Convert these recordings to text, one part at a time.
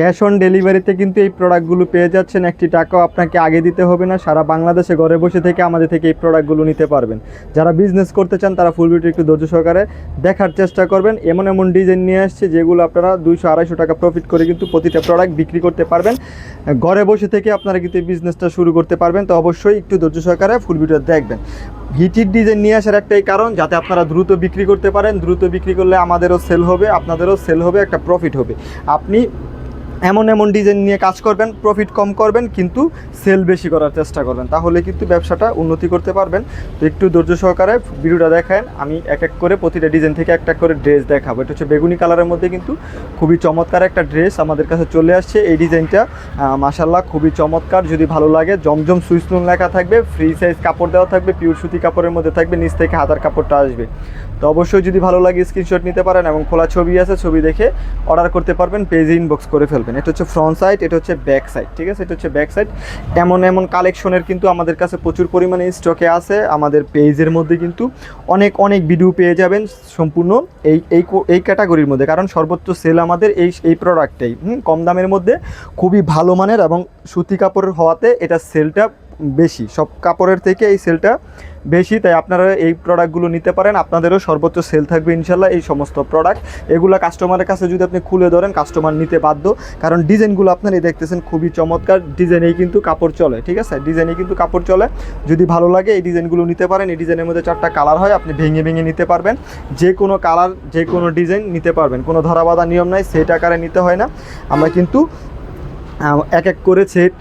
Cash on ডেলিভারিতে কিন্তু এই প্রোডাক্টগুলো পেয়ে যাচ্ছেন। একটি টাকাও আপনাকে আগে দিতে হবে না। সারা বাংলাদেশে ঘরে বসে থেকে আমাদের থেকে এই প্রোডাক্টগুলো নিতে পারবেন। যারা বিজনেস করতে চান, তারা ফুল ভিডিও একটু ধৈর্য সহকারে দেখার চেষ্টা করবেন। এমন এমন ডিজাইন নিয়ে আসছে, যেগুলো আপনারা দুইশো আড়াইশো টাকা প্রফিট করে কিন্তু প্রতিটা প্রোডাক্ট বিক্রি করতে পারবেন। ঘরে বসে থেকে আপনারা কিন্তু এই বিজনেসটা শুরু করতে পারবেন। তো অবশ্যই একটু ধৈর্য সহকারে ফুল ভিডিও দেখবেন। হিটির ডিজাইন নিয়ে আসার একটাই কারণ, যাতে আপনারা দ্রুত বিক্রি করতে পারেন। দ্রুত বিক্রি করলে আমাদেরও সেল হবে, আপনাদেরও সেল হবে, একটা প্রফিট হবে। আপনি এমন এমন ডিজাইন নিয়ে কাজ করবেন প্রফিট কম করবেন, কিন্তু সেল বেশি করার চেষ্টা করবেন। তাহলে কিন্তু ব্যবসাটা উন্নতি করতে পারবেন। তো একটু ধৈর্য সহকারে ভিডিওটা দেখেন। আমি এক এক করে প্রতিটা ডিজাইন থেকে একটা করে ড্রেস দেখাবো। এটা হচ্ছে বেগুনি কালারের মধ্যে কিন্তু খুবই চমৎকার একটা ড্রেস আমাদের কাছে চলে আসছে। এই ডিজাইনটা মাসাল্লাহ খুবই চমৎকার। যদি ভালো লাগে, জমজম সুইসনুন লেখা থাকবে ফ্রি সাইজ কাপড় দেওয়া থাকবে পিওর সুতি কাপড়ের মধ্যে থাকবে, নিচ থেকে হাতার কাপড়টা আসবে। তো অবশ্যই যদি ভালো লাগে স্ক্রিনশট নিতে পারেন এবং খোলা ছবি আছে, ছবি দেখে অর্ডার করতে পারবেন পেজে ইনবক্স করে ফেলবেন। এটা হচ্ছে ফ্রন্ট সাইড এটা হচ্ছে ব্যাক সাইড ঠিক আছে? এটা হচ্ছে ব্যাক সাইড এমন এমন কালেকশনের কিন্তু আমাদের কাছে প্রচুর পরিমাণে স্টকে আছে। আমাদের পেজের মধ্যে কিন্তু অনেক অনেক ভিডিও পেয়ে যাবেন সম্পূর্ণ এই এই এই ক্যাটাগরির মধ্যে। কারণ সর্বোচ্চ সেল আমাদের এই এই প্রোডাক্টটাই হুম, কম দামের মধ্যে খুবই ভালো মানের এবং সুতি কাপড়ের হওয়াতে এটা সেলটা বেশি। সব কাপড়ের থেকে এই সেলটা বেশি, তাই আপনারা এই প্রোডাক্টগুলো নিতে পারেন। আপনাদেরও সর্বোচ্চ সেল থাকবে ইনশাল্লাহ এই সমস্ত প্রোডাক্ট এগুলো কাস্টমারের কাছে যদি আপনি খুলে ধরেন কাস্টমার নিতে বাধ্য। কারণ ডিজাইনগুলো আপনারাই দেখতেছেন খুবই চমৎকার। ডিজাইনেই কিন্তু কাপড় চলে, ঠিক আছে? ডিজাইনেই কিন্তু কাপড় চলে। যদি ভালো লাগে, এই ডিজাইনগুলো নিতে পারেন। এই ডিজাইনের মধ্যে চারটা কালার হয়, আপনি ভেঙে ভেঙে নিতে পারবেন। যে কোনো কালার যে কোনো ডিজাইন নিতে পারবেন। কোনো ধরাবাধা নিয়ম নাই সেট আকারে নিতে হয় না। আমরা কিন্তু এক এক করে সেট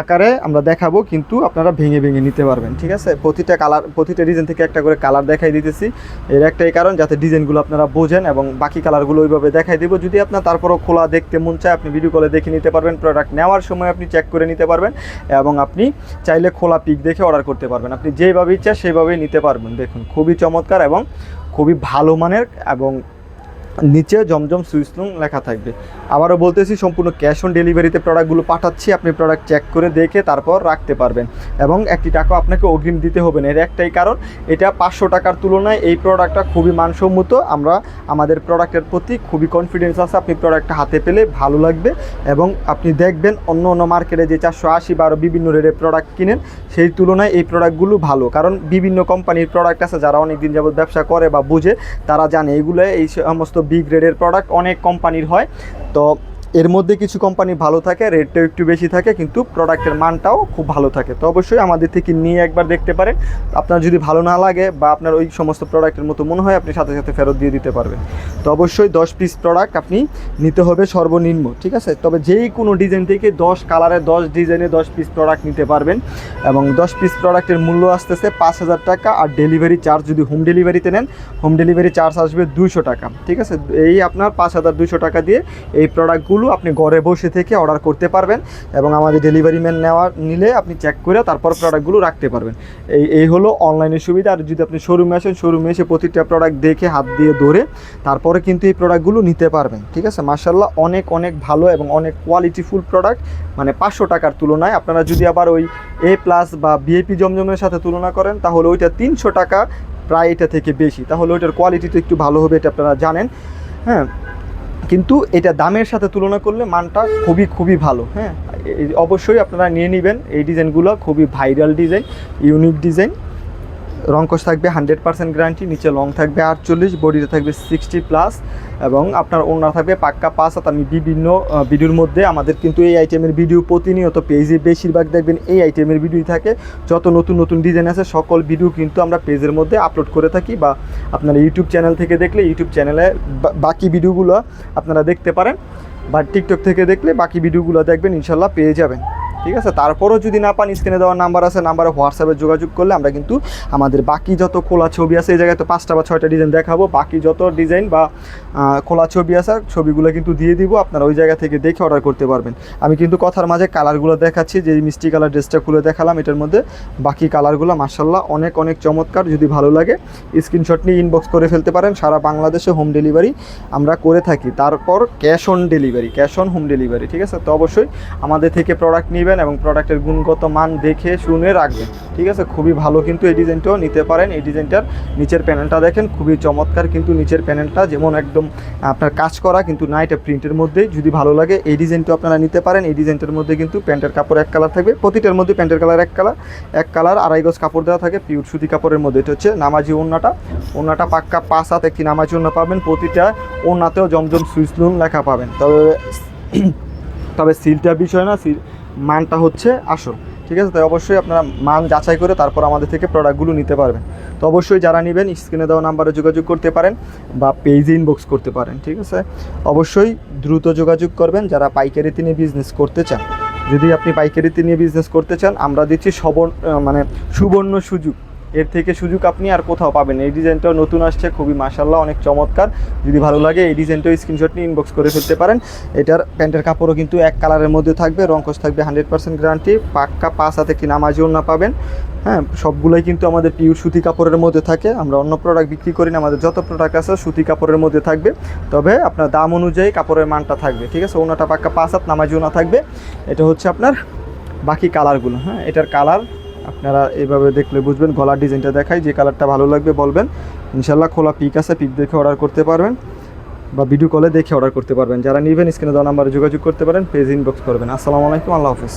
আকারে আমরা দেখাবো, কিন্তু আপনারা ভেঙে ভেঙে নিতে পারবেন, ঠিক আছে? প্রতিটা কালার, প্রতিটা ডিজাইন থেকে একটা করে কালার দেখাই দিতেছি। এর একটাই কারণ, যাতে ডিজাইনগুলো আপনারা বোঝেন এবং বাকি কালারগুলো ওইভাবে দেখাই দেবো। যদি আপনার তারপরও খোলা দেখতে মন চায়, আপনি ভিডিও কলে দেখে নিতে পারবেন। প্রোডাক্ট নেওয়ার সময় আপনি চেক করে নিতে পারবেন এবং আপনি চাইলে খোলা পিক দেখে অর্ডার করতে পারবেন। আপনি যেভাবে ইচ্ছা, সেভাবেই নিতে পারবেন। দেখুন, খুবই চমৎকার এবং খুবই ভালো মানের এবং নিচে জমজম সুইসলুং লেখা থাকবে। আবারও বলতেছি, সম্পূর্ণ ক্যাশ অন ডেলিভারিতে প্রোডাক্টগুলো পাঠাচ্ছি, আপনি প্রোডাক্ট চেক করে দেখে তারপর রাখতে পারবেন। এবং একটি টাকা আপনাকে অগ্রিম দিতে হবে না। এর একটাই কারণ, এটা পাঁচশো টাকার তুলনায় এই প্রোডাক্টটা খুবই মানসম্মত। আমরা, আমাদের প্রোডাক্টের প্রতি খুবই কনফিডেন্স আছে, আপনি প্রোডাক্টটা হাতে পেলে ভালো লাগবে। এবং আপনি দেখবেন, অন্য অন্য মার্কেটে যে চারশো আশি বা আরও বিভিন্ন রেটের প্রোডাক্ট কিনেন, সেই তুলনায় এই প্রোডাক্টগুলো ভালো। কারণ বিভিন্ন কোম্পানির প্রোডাক্ট আছে, যারা অনেক দিন যাবত ব্যবসা করে বা বুঝে, তারা জানে, এগুলো এই সমস্ত বি গ্রেডের প্রোডাক্ট অনেক কোম্পানির হয়। তো এর মধ্যে কিছু কোম্পানি ভালো থাকে রেটটাও একটু বেশি থাকে, কিন্তু প্রোডাক্টের মানটাও খুব ভালো থাকে। তো অবশ্যই আমাদের থেকে নিয়ে একবার দেখতে পারেন। আপনার যদি ভালো না লাগে বা আপনার ওই সমস্ত প্রোডাক্টের মতো মনে হয়, আপনি সাথে সাথে ফেরত দিয়ে দিতে পারবেন। তো অবশ্যই দশ পিস প্রোডাক্ট আপনি নিতে হবে সর্বনিম্ন, ঠিক আছে? তবে যেই কোনো ডিজাইন থেকে দশ কালারে দশ ডিজাইনে দশ পিস প্রোডাক্ট নিতে পারবেন। এবং দশ পিস প্রোডাক্টের মূল্য আসতেছে পাঁচ হাজার টাকা আর ডেলিভারি চার্জ যদি হোম ডেলিভারিতে নেন হোম ডেলিভারি চার্জ আসবে দুইশো টাকা, ঠিক আছে? এই আপনার পাঁচ হাজার দুইশো টাকা দিয়ে এই প্রোডাক্টগুলো আপনি ঘরে বসে থেকে অর্ডার করতে পারবেন এবং আমাদের ডেলিভারি ম্যান নেওয়া, নিলে আপনি চেক করে তারপর প্রোডাক্টগুলো রাখতে পারবেন। এই এই হলো অনলাইনের সুবিধা। আর যদি আপনি শোরুমে আসেন শোরুমে এসে প্রতিটা প্রোডাক্ট দেখে, হাত দিয়ে ধরে তারপরে কিন্তু এই প্রোডাক্টগুলো নিতে পারবেন। ঠিক আছে? মার্শাল্লাহ অনেক অনেক ভালো এবং অনেক কোয়ালিটিফুল প্রোডাক্ট মানে পাঁচশো টাকার তুলনায় আপনারা যদি আবার ওই এ প্লাস বা বিএপি জমজমের সাথে তুলনা করেন, তাহলে ওইটা তিনশো টাকা প্রায় এটা থেকে বেশি। তাহলে ওইটার কোয়ালিটিটা একটু ভালো হবে এটা আপনারা জানেন। হ্যাঁ? কিন্তু এটা দামের সাথে তুলনা করলে মানটা খুবই খুবই ভালো হ্যাঁ? অবশ্যই আপনারা নিয়ে নেবেন। এই ডিজাইনগুলো খুবই ভাইরাল ডিজাইন, ইউনিক ডিজাইন। রঙ্কশ থাকবে হান্ড্রেড পার্সেন্ট গ্যারান্টি নিচে লং থাকবে আটচল্লিশ বডিতে থাকবে সিক্সটি প্লাস এবং আপনার ওনার থাকবে পাক্কা পাঁচ হাত। আমি বিভিন্ন ভিডিওর মধ্যে আমাদের কিন্তু এই আইটেমের ভিডিও প্রতিনিয়ত পেজে বেশিরভাগ দেখবেন এই আইটেমের ভিডিওই থাকে। যত নতুন নতুন ডিজাইন আছে, সকল ভিডিও কিন্তু আমরা পেজের মধ্যে আপলোড করে থাকি বা আপনারা ইউটিউব চ্যানেল থেকে দেখলে ইউটিউব চ্যানেলে বাকি ভিডিওগুলো আপনারা দেখতে পারেন বা টিকটক থেকে দেখলে বাকি ভিডিওগুলো দেখবেন, ইনশাল্লাহ পেয়ে যাবেন। ঠিক আছে? তারপরও যদি না পান স্ক্রিনে দেওয়ার নাম্বার আছে নাম্বারে হোয়াটসঅ্যাপে যোগাযোগ করলে আমরা কিন্তু আমাদের বাকি যত খোলা ছবি আছে, এই জায়গায় তো পাঁচটা বা ছয়টা ডিজাইন দেখাবো। বাকি যত ডিজাইন বা খোলা ছবি আছে, ছবিগুলো কিন্তু দিয়ে দিব। আপনারা ওই জায়গা থেকে দেখে অর্ডার করতে পারবেন। আমি কিন্তু কথার মাঝে কালারগুলো দেখাচ্ছি, যে মিষ্টি কালার ড্রেসটা খুলে দেখালাম, এটার মধ্যে বাকি কালারগুলো মার্শাল্লাহ অনেক অনেক চমৎকার। যদি ভালো লাগে স্ক্রিনশট নিয়ে ইনবক্স করে ফেলতে পারেন। সারা বাংলাদেশে হোম ডেলিভারি আমরা করে থাকি। তারপর cash on delivery cash on home delivery ঠিক আছে? তো অবশ্যই আমাদের থেকে প্রোডাক্ট নেবেন। করবেন এবং প্রোডাক্টের গুণগত মান দেখে শুনে রাখবেন। ঠিক আছে? খুবই ভালো কিন্তু এই ডিজাইনটাও নিতে পারেন। এই ডিজাইনটার নিচের প্যানেলটা দেখেন, খুবই চমৎকার কিন্তু নিচের প্যানেলটা যেমন একদম আপনার কাজ করা কিন্তু না এটা প্রিন্টের মধ্যেই যদি ভালো লাগে, এই ডিজাইনটাও আপনারা নিতে পারেন। এই ডিজাইনটার মধ্যে কিন্তু প্যান্টের কাপড় এক কালার থাকবে। প্রতিটার মধ্যে প্যান্টের কালার এক কালার এক কালার আড়াই গজ কাপড় দেওয়া থাকে পিউর সুতি কাপড়ের মধ্যে। এটা হচ্ছে নামাজি ওড়নাটা। ওড়নাটা পাক্কা পাঁচ হাত একটি নামাজি ওড়না পাবেন। প্রতিটা ওড়নাতেও জমজম সুইসলুন লেখা পাবেন। তবে তবে সিলটা বিষয় না, সিল মানটা হচ্ছে আসল, ঠিক আছে? তাই অবশ্যই আপনারা মান যাচাই করে তারপর আমাদের থেকে প্রোডাক্টগুলো নিতে পারবেন। তো অবশ্যই যারা নেবেন স্ক্রিনে দেওয়া নাম্বারে যোগাযোগ করতে পারেন বা পেজে ইনবক্স করতে পারেন, ঠিক আছে? অবশ্যই দ্রুত যোগাযোগ করবেন যারা পাইকারিতে নিয়ে বিজনেস করতে চান। যদি আপনি পাইকারিতে নিয়ে বিজনেস করতে চান, আমরা দিচ্ছি সবর মানে সুবর্ণ সুযোগ। এর থেকে সুযোগ আপনি আর কোথাও পাবেন এই ডিজাইনটাও নতুন আসছে, খুবই মাসাল্লাহ অনেক চমৎকার। যদি ভালো লাগে, এই ডিজাইনটাও স্ক্রিনশট নিয়ে ইনবক্স করে ফেলতে পারেন। এটার প্যান্টের কাপড়ও কিন্তু এক কালারের মধ্যে থাকবে রঙ্কস থাকবে হান্ড্রেড পার্সেন্ট গ্যারান্টি পাক্কা পাঁচ হাতে কি নামাজিও না পাবেন। হ্যাঁ সবগুলোই কিন্তু আমাদের পিওর সুতি কাপড়ের মধ্যে থাকে। আমরা অন্য প্রোডাক্ট বিক্রি করি না, আমাদের যত প্রোডাক্ট আছে সুতি কাপড়ের মধ্যে থাকবে। তবে আপনার দাম অনুযায়ী কাপড়ের মানটা থাকবে, ঠিক আছে? ওনাটা পাক্কা পাঁচ হাত নামাজিও না থাকবে। এটা হচ্ছে আপনার বাকি কালারগুলো হ্যাঁ? এটার কালার আপনারা এইভাবে দেখলে বুঝবেন, গলার ডিজাইনটা দেখাই, যে কালারটা ভালো লাগবে বলবেন। ইনশাল্লাহ খোলা পিক আছে, পিক দেখে অর্ডার করতে পারবেন বা ভিডিও কলে দেখে অর্ডার করতে পারবেন। যারা নিবেন স্ক্রিনে দেওয়া নাম্বারে যোগাযোগ করতে পারেন পেজ ইনবক্স করবেন। আসসালামু আলাইকুম, আল্লাহ হাফিজ।